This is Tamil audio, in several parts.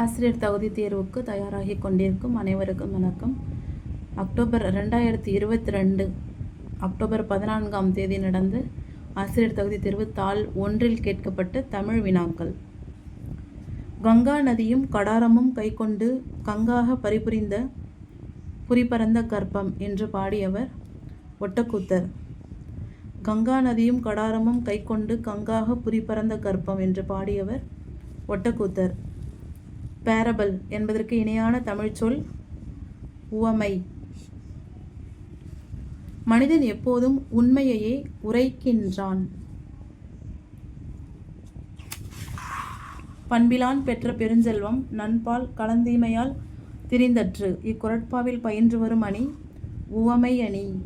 ஆசிரியர் தகுதி தேர்வுக்கு தயாராகி கொண்டிருக்கும் அனைவருக்கும் வணக்கம். அக்டோபர் ரெண்டாயிரத்தி இருபத்தி ரெண்டு அக்டோபர் பதினான்காம் தேதி நடந்த ஆசிரியர் தகுதி தேர்வு தாள் ஒன்றில் கேட்கப்பட்ட தமிழ் வினாக்கள். கங்கா நதியும் கடாரமும் கைக்கொண்டு கங்காக பரிபுரிந்த புரிபரந்த கற்பம் என்று பாடியவர் ஒட்டக்கூத்தர். கங்கா நதியும் கடாரமும் கைக்கொண்டு கங்காக புரிபரந்த கற்பம் என்று பாடியவர் ஒட்டக்கூத்தர். பேரபல் என்பதற்கு இணையான தமிழ்ச்சொல் உவமை. மனிதன் எப்போதும் உண்மையையே உரைக்கின்றான். பண்பிலான் பெற்ற பெருஞ்செல்வம் நண்பால் கலந்தீமையால் திரிந்தற்று. இக்குரட்பாவில் பயின்று வரும் அணி உவமை அணி.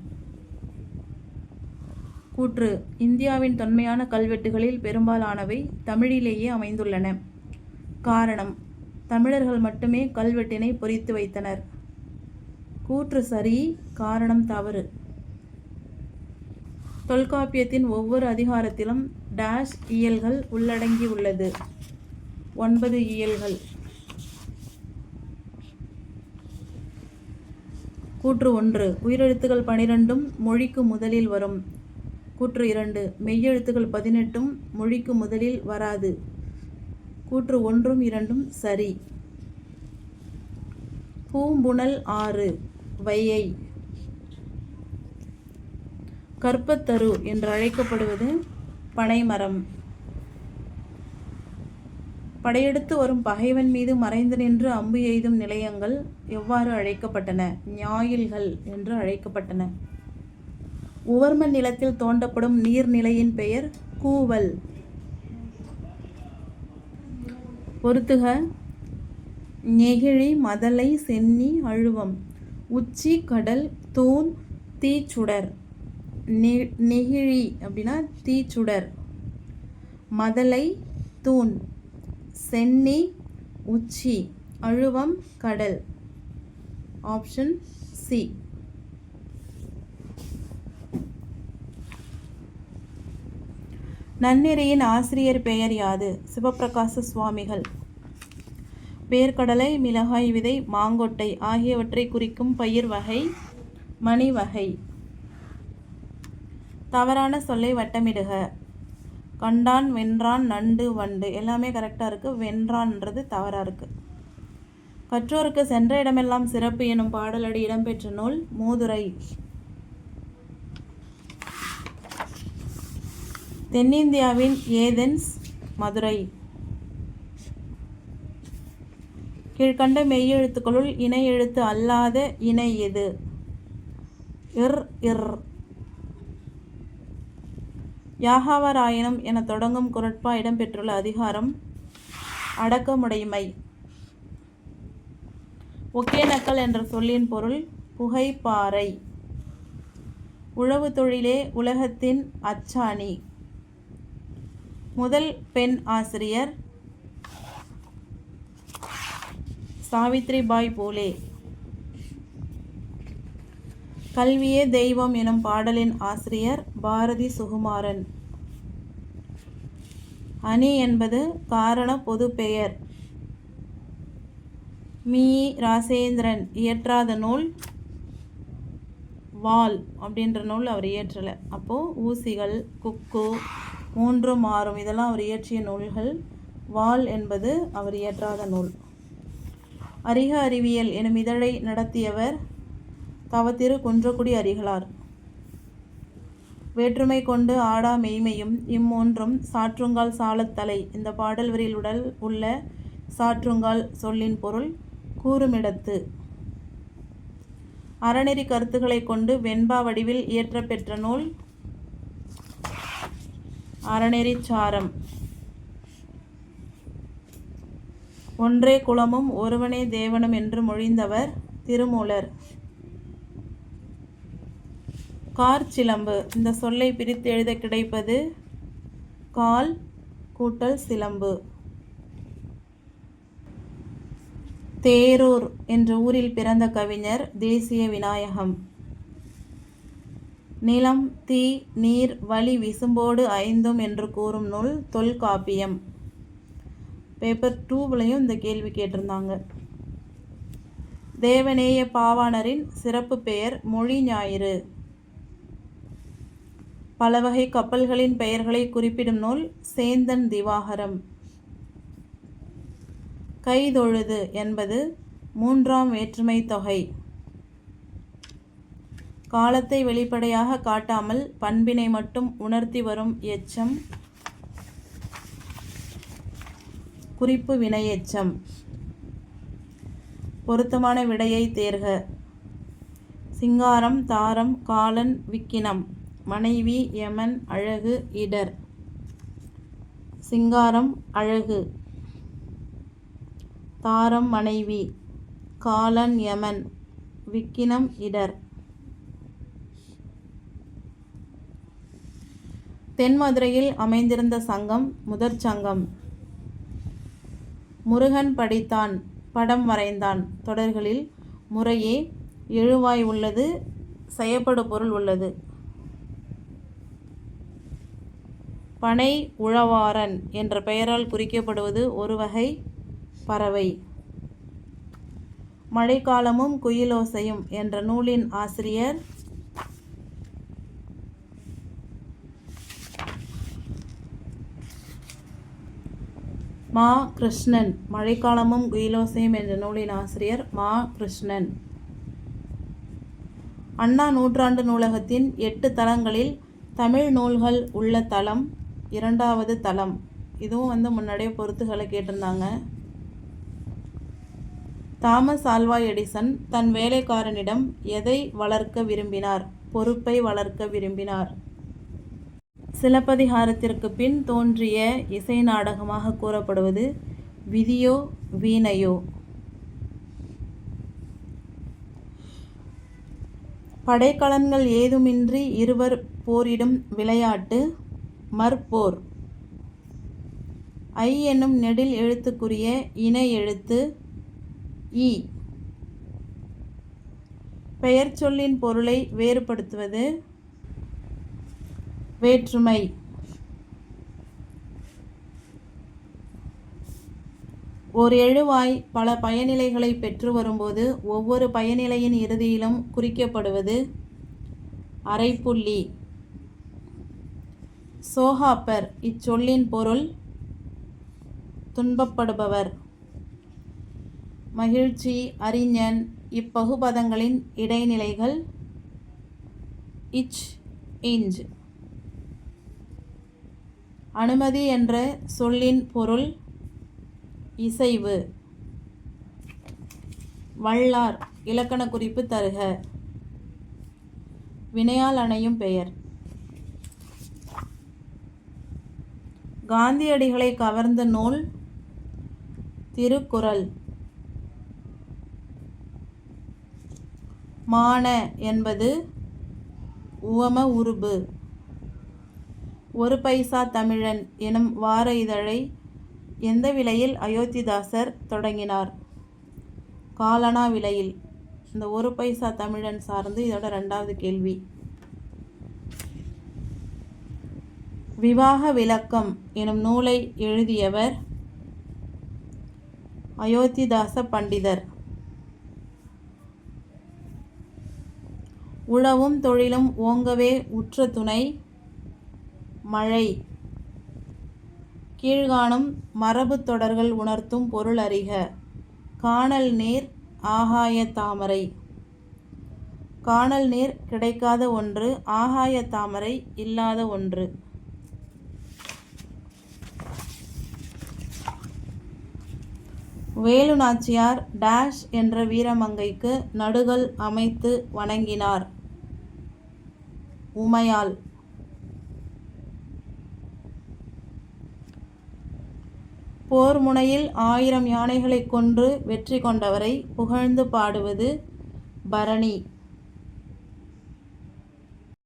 கூற்று இந்தியாவின் தொன்மையான கல்வெட்டுகளில் பெரும்பாலானவை தமிழிலேயே அமைந்துள்ளன. காரணம் தமிழர்கள் மட்டுமே கல்வெட்டினை பொறித்து வைத்தனர். கூற்று சரி காரணம் தவறு. தொல்காப்பியத்தின் ஒவ்வொரு அதிகாரத்திலும் டேஷ் இயல்கள் உள்ளடங்கி உள்ளது. ஒன்பது இயல்கள். கூற்று ஒன்று உயிரெழுத்துக்கள் பனிரெண்டும் மொழிக்கு முதலில் வரும். கூற்று இரண்டு மெய்யெழுத்துக்கள் பதினெட்டும் மொழிக்கு முதலில் வராது. கூற்று ஒன்றும் இரண்டும் சரி. பூம்புணல் ஆறு வையை. கற்பத்தரு என்று அழைக்கப்படுவது பனைமரம். படையெடுத்து வரும் பகைவன் மீது மறைந்து நின்று அம்பு எய்தும் நிலையங்கள் எவ்வாறு அழைக்கப்பட்டன? ஞாயில்கள் என்று அழைக்கப்பட்டன. உவர்ம நிலத்தில் தோண்டப்படும் நீர்நிலையின் பெயர் கூவல். பொறுத்துக. நெகிழி மதலை சென்னி அழுவம். உச்சி கடல் தூண் தீச்சுடர். நெ- நெகிழி அப்படின்னா தீச்சுடர். மதலை தூண். சென்னி உச்சி. அழுவம் கடல். Option C. நன்னெறியின் ஆசிரியர் பெயர் யாது? சிவப்பிரகாச சுவாமிகள். பேர்கடலை மிளகாய் விதை மாங்கொட்டை ஆகியவற்றை குறிக்கும் பயிர் வகை மணி வகை. தவறான சொல்லை வட்டமிடுக. கண்டான் வென்றான் நண்டு வண்டு. எல்லாமே கரெக்டாக இருக்குது வென்றான்ன்றது தவறாக இருக்குது கற்றோருக்கு சென்ற இடமெல்லாம் சிறப்பு எனும் பாடலடி இடம்பெற்ற நூல் மூதுரை. தென்னிந்தியாவின் ஏதென்ஸ் மதுரை. கீழ்கண்ட மெய்யெழுத்துக்களுள் இணை எழுத்து அல்லாத இணை எது? இர் இர். யாகாவராயணம் என தொடங்கும் குரட்பா இடம்பெற்றுள்ள அதிகாரம் அடக்கமுடைமை. ஒகேனக்கல் என்ற சொல்லின் பொருள் புகைப்பாறை. உழவு தொழிலே உலகத்தின் அச்சாணி. முதல் பெண் ஆசிரியர் சாவித்ரிபாய் பூலே. கல்வியே தெய்வம் எனும் பாடலின் ஆசிரியர் பாரதி சுகுமாரன். அணி என்பது காரண பொது பெயர். மீ. ராசேந்திரன் இயற்றாத நூல் வால் அப்படின்ற நூல் அவர் இயற்றலை. அப்போது ஊசிகள் குக்கு மூன்றும் மாறும். இதெல்லாம் அவர் இயற்றிய நூல்கள். வால் என்பது அவர் இயற்றாத நூல். அரிக அறிவியல் எனும் இதழை நடத்தியவர் தவத்திரு குன்றக்குடி அரிகளார். வேற்றுமை கொண்டு ஆடா மெய்மையும் இம்மூன்றும் சாற்றுங்கால் சாலத்தலை இந்த பாடல் வரியில் உடல் உள்ள சாற்றுங்கால் சொல்லின் பொருள் கூறுமிடத்து. அறநெறி கருத்துக்களை கொண்டு வெண்பா வடிவில் இயற்றப்பெற்ற நூல் அறநெறிச் சாரம் ஒன்றே குலமும் ஒருவனே தேவனும் என்று மொழிந்தவர் திருமூலர். கார் சிலம்பு இந்த சொல்லை பிரித்து எழுத கிடைப்பது கால் கூட்டல் சிலம்பு. தேரூர் என்ற ஊரில் பிறந்த கவிஞர் தேசிய விநாயகம். நிலம் தீ நீர் வழி விசும்போடு ஐந்தும் என்று கூறும் நூல் தொல்காப்பியம். பேப்பர் டூவிலையும் இந்த கேள்வி கேட்டிருந்தாங்க. தேவநேய பாவாணரின் சிறப்பு பெயர் மொழி ஞாயிறு. பல வகை கப்பல்களின் பெயர்களை குறிப்பிடும் நூல் சேந்தன் திவாகரம். கைதொழுது என்பது மூன்றாம் வேற்றுமை தொகை. காலத்தை வெளிப்படையாக காட்டாமல் பண்பினை மட்டும் உணர்த்தி வரும் எச்சம். குறிப்பு வினையெச்சம். பொருத்தமான விடையை தேர்க. சிங்காரம் தாரம் காலன் விக்கினம். மனைவி யமன் அழகு இடர். சிங்காரம் அழகு. தாரம் மனைவி. காலன் யமன் விக்கினம் இடர். தென்மதுரையில் அமைந்திருந்த சங்கம் முதற் சங்கம். முருகன் படித்தான் படம் வரைந்தான். தொடர்களில் முறையே எழுவாய் உள்ளது செயப்படு பொருள் உள்ளது. பனை உழவாரன் என்ற பெயரால் குறிக்கப்படுவது ஒரு வகை பறவை. மழைக்காலமும் குயிலோசையும் என்ற நூலின் ஆசிரியர் மா கிருஷ்ணன். மழைக்காலமும் குயிலோசையும் என்ற நூலின் ஆசிரியர் மா கிருஷ்ணன். அண்ணா நூற்றாண்டு நூலகத்தின் எட்டு தளங்களில் தமிழ் நூல்கள் உள்ள தளம் இரண்டாவது தளம். இதுவும் வந்து முன்னாடியே பொறுத்துகளை கேட்டிருந்தாங்க. தாமஸ் ஆல்வா எடிசன் தன் வேலைக்காரனிடம் எதை வளர்க்க விரும்பினார்? பொறுப்பை வளர்க்க விரும்பினார். சிலப்பதிகாரத்திற்கு பின் தோன்றிய இசை நாடகமாக கூறப்படுவது விதியோ வீணையோ? படைக்கலன்கள் ஏதுமின்றி இருவர் போரிடும் விளையாட்டு மற்போர்? ஐ என்னும் நெடில் எழுத்துக்குரிய இணை எழுத்து இ. பெயர் சொல்லின் பொருளை வேறுபடுத்துவது வேற்றுமை. ஓர் எழுவாய் பல பயனிலைகளை பெற்று வரும்போது ஒவ்வொரு பயனிலையின் இறுதியிலும் குறிக்கப்படுவது அரைப்புள்ளி. சோகாப்பர் இச்சொல்லின் பொருள் துன்பப்படுபவர். மகிழ்ச்சி அறிஞன் இப்பகுபதங்களின் இடைநிலைகள் இச் இஞ்ச். அனுமதி என்ற சொல்லின் பொருள் இசைவு. வள்ளார் இலக்கண குறிப்பு தருக. வினையால் அணையும் பெயர். காந்தியடிகளை கவர்ந்த நூல் திருக்குறள். மான என்பது உவம உருபு. ஒரு பைசா தமிழன் எனும் வார இதழை எந்த விலையில் அயோத்திதாசர் தொடங்கினார்? காலனா விலையில். இந்த ஒரு பைசா தமிழன் சார்ந்து இதோட ரெண்டாவது கேள்வி. விவாக விளக்கம் எனும் நூலை எழுதியவர் அயோத்திதாச பண்டிதர். உழவும் தொழிலும் ஓங்கவே உற்ற துணை மழை. கீழ்காணும் மரபு தொடர்கள் உணர்த்தும் பொருள் அறிக. காணல் நீர் ஆகாய தாமரை. காணல் நீர் கிடைக்காத ஒன்று ஆகாய தாமரை இல்லாத ஒன்று. வேலு நாச்சியார் டேஷ் என்ற வீரமங்கைக்கு நடுகள் அமைத்து வணங்கினார். உமையால் போர் முனையில் ஆயிரம் யானைகளை கொன்று வெற்றி கொண்டவரை புகழ்ந்து பாடுவது பரணி.